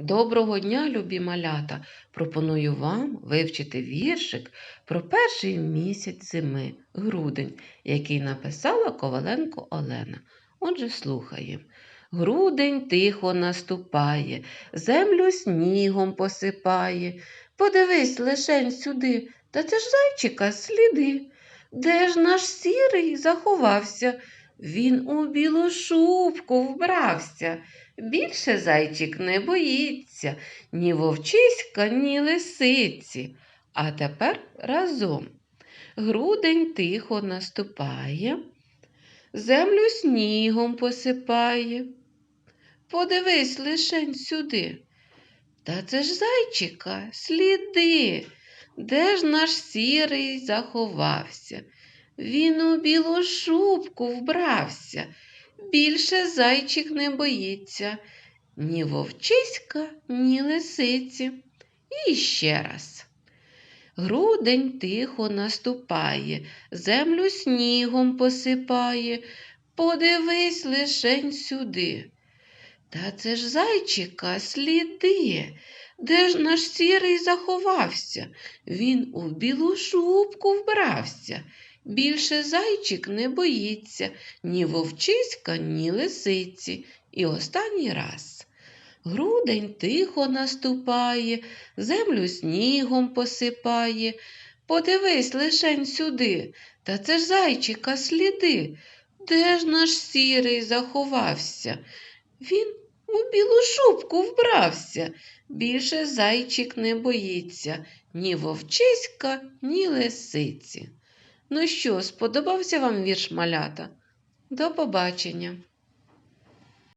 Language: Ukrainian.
Доброго дня, любі малята! Пропоную вам вивчити віршик про перший місяць зими, грудень, який написала Коваленко Олена. Отже, слухаємо. Грудень тихо наступає, землю снігом посипає. Подивись лишень сюди, та це ж зайчика сліди. Де ж наш сірий заховався? Він у білу шубку вбрався. Більше зайчик не боїться ні вовчиська, ні лисиці. А тепер разом. Грудень тихо наступає, землю снігом посипає. Подивись лишень сюди. Та це ж зайчика сліди. Де ж наш сірий заховався? Він у білу шубку вбрався. Більше зайчик не боїться ні вовчиська, ні лисиці. І ще раз. Грудень тихо наступає, землю снігом посипає. Подивись лишень сюди. Та це ж зайчика сліди. Де ж наш сірий заховався? Він у білу шубку вбрався. Більше зайчик не боїться ні вовчиська, ні лисиці. І останній раз. Грудень тихо наступає, землю снігом посипає. Подивись лишень сюди, та це ж зайчика сліди. Де ж наш сірий заховався? Він у білу шубку вбрався. Більше зайчик не боїться ні вовчиська, ні лисиці. Ну що, сподобався вам вірш малята? До побачення!